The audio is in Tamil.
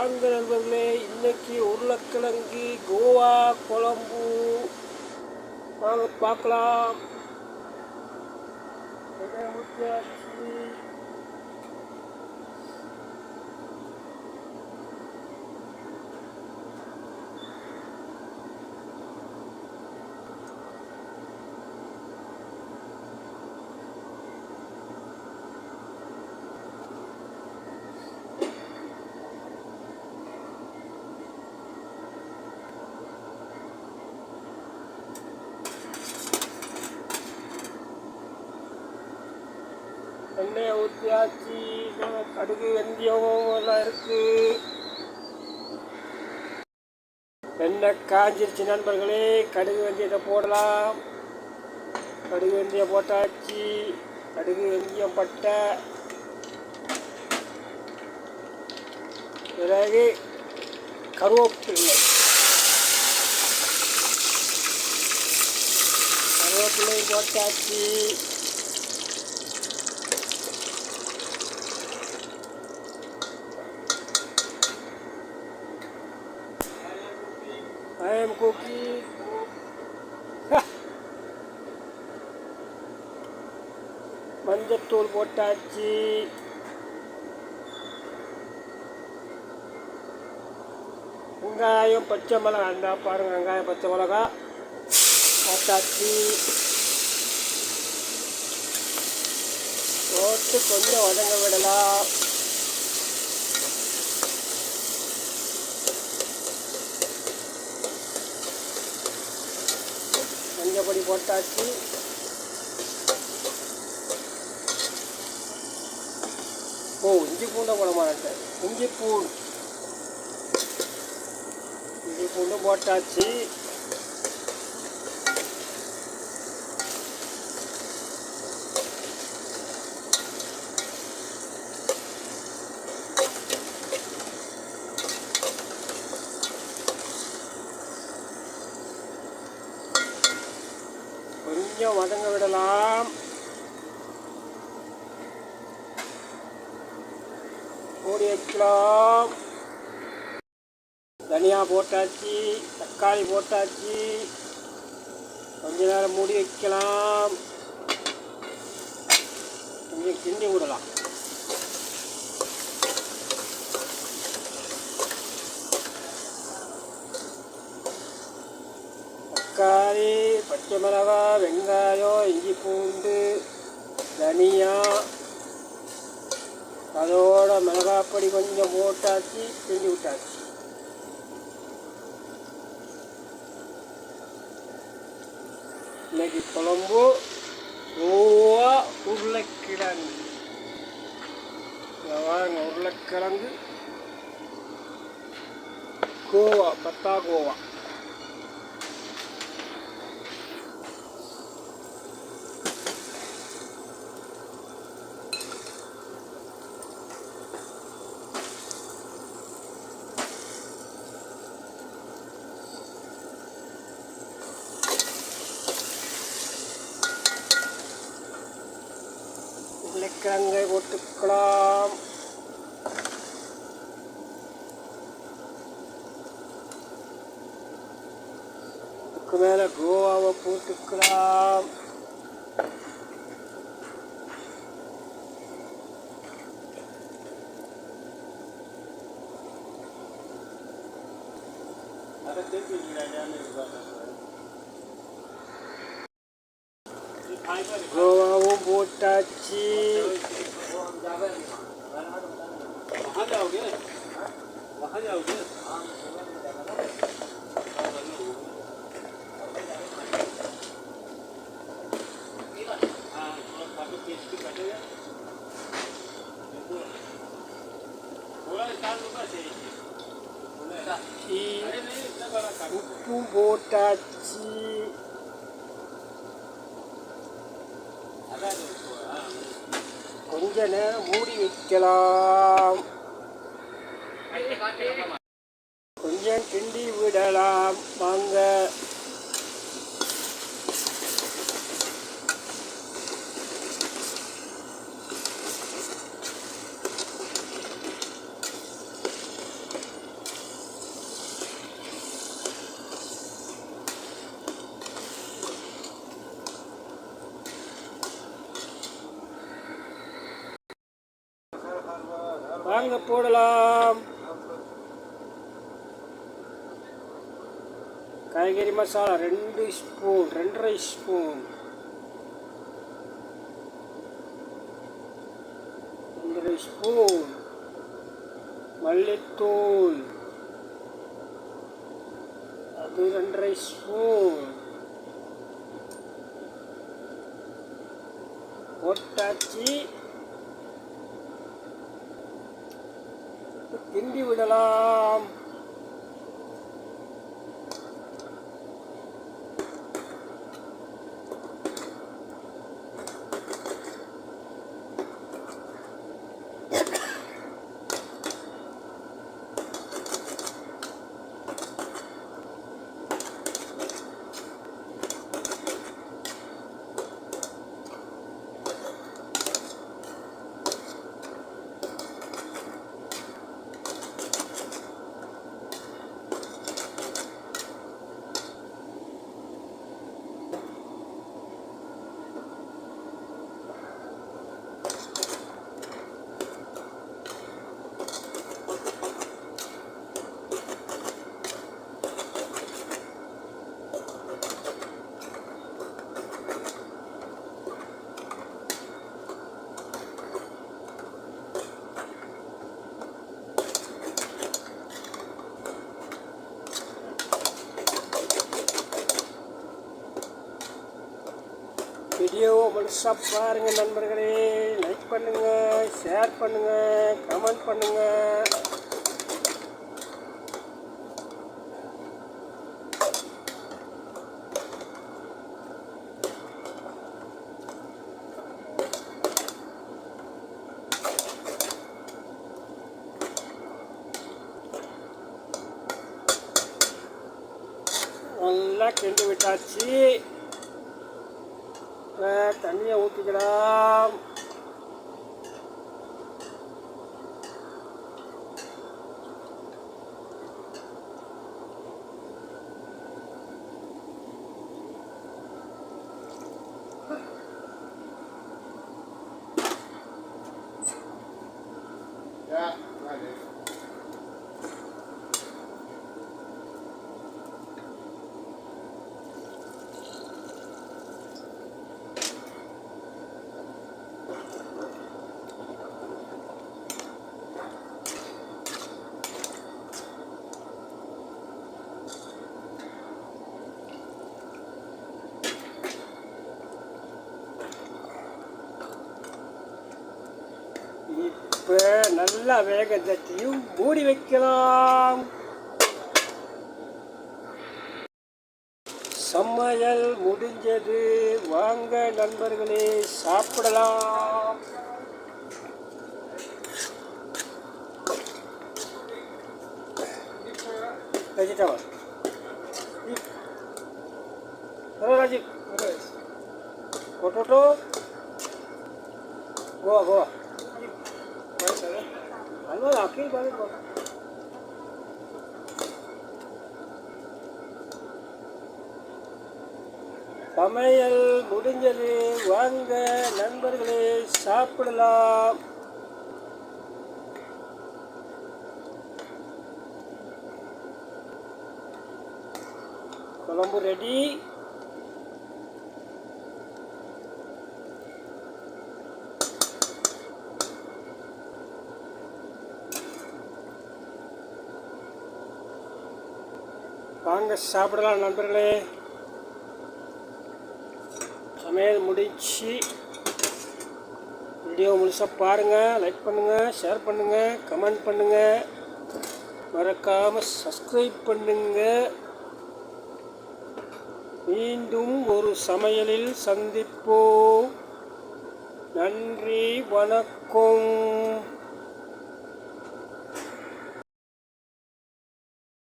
வாங்க நண்பர்களே இன்னைக்கு உருளைக்கிழங்கு கோவா குழம்பு வாங்க பார்க்கலாம் எண்ணெய் ஊற்றியாச்சு. எண்ணெயை ஊற்றியாச்சு கடுகு வெந்தயம் எல்லாம் இருக்கு. எண்ணெய் காஞ்சிருச்சு நண்பர்களே. கடுகு வெந்தயத்தை போடலாம். கடுகு வெந்தயம் போட்டாச்சு. கடுகு வெந்தயம் பட்டை. பிறகு கருவேப்பிள்ளை கருவேப்பிள்ளை போட்டாச்சு. I மஞ்சத்தூள் போட்டாச்சு. வெங்காயம் பச்சை மிளகா. அந்த பாருங்க வெங்காயம் பச்சை மிளகா. போட்டாச்சு. போட்டு கொஞ்சம் வதங்க விடலாம். மஞ்சள் பொடி போட்டாச்சு. ஓ இஞ்சி பூண்டை போட மாட்டேன். இஞ்சி பூண்டு இஞ்சி பூண்டு போட்டாச்சு. கொஞ்சம் வதங்க விடலாம். மூடி வைக்கலாம் தனியா போட்டாச்சு தக்காளி போட்டாச்சு. கொஞ்ச நேரம் மூடி வைக்கலாம். கொஞ்சம் கிண்டி விடலாம். தக்காளி. பச்சை மிளகா வெங்காயம் இஞ்சி பூண்டு தனியா அதோட மிளகாப்பொடி கொஞ்சம் போட்டாச்சு செஞ்சு விட்டாச்சு. இன்னைக்கு குழம்பு ரூவா உருளைக்கிழங்கு. இங்க உருளைக்கிழங்கு. கோவா பத்தா கோவா. உருளைக்கிழங்கை போட்டுக்கலாம் அதுக்கு மேலே கோவாவை போட்டுக்கலாம். கோவாவும் たち父母た கொஞ்ச நேரம் மூடி வைக்கலாம். கொஞ்சம் கிண்டி விடலாம். வாங்க. வாங்க போடலாம். காய்கறி மசாலா ரெண்டு ஸ்பூன் ரெண்டரை ஸ்பூன் ரெண்டரை ஸ்பூன் மல்லித்தூள். அது ரெண்டரை ஸ்பூன் போட்டாச்சு. கிண்டி விடலாம் வீடியோ முழுசாக பாருங்கள் நண்பர்களே. லைக் பண்ணுங்கள் ஷேர் பண்ணுங்கள் கமெண்ட் பண்ணுங்கள் நல்லா கெண்டு விட்டாச்சு. தண்ணியை ஊற்றிக்கலாம் நல்ல வேகத்தையும் மூடி வைக்கலாம். சமையல் முடிஞ்சது. வாங்க நண்பர்களே சாப்பிடலாம். வெஜிடபிள் ராஜீவ் பொட்டோட்டோ கோவா கோவா না রাখেই পারে சமையல் முடிஞ்சது வாங்க நண்பர்களே சாப்பிடலாம். குழம்பு ரெடி வாங்க சாப்பிடலாம் நண்பர்களே. சமையல் முடிச்சு. வீடியோ முழுசாக பாருங்கள் லைக் பண்ணுங்கள் ஷேர் பண்ணுங்கள் கமெண்ட் பண்ணுங்கள் மறக்காமல் சப்ஸ்கிரைப் பண்ணுங்கள் மீண்டும் ஒரு சமையலில் சந்திப்போம். நன்றி வணக்கம்.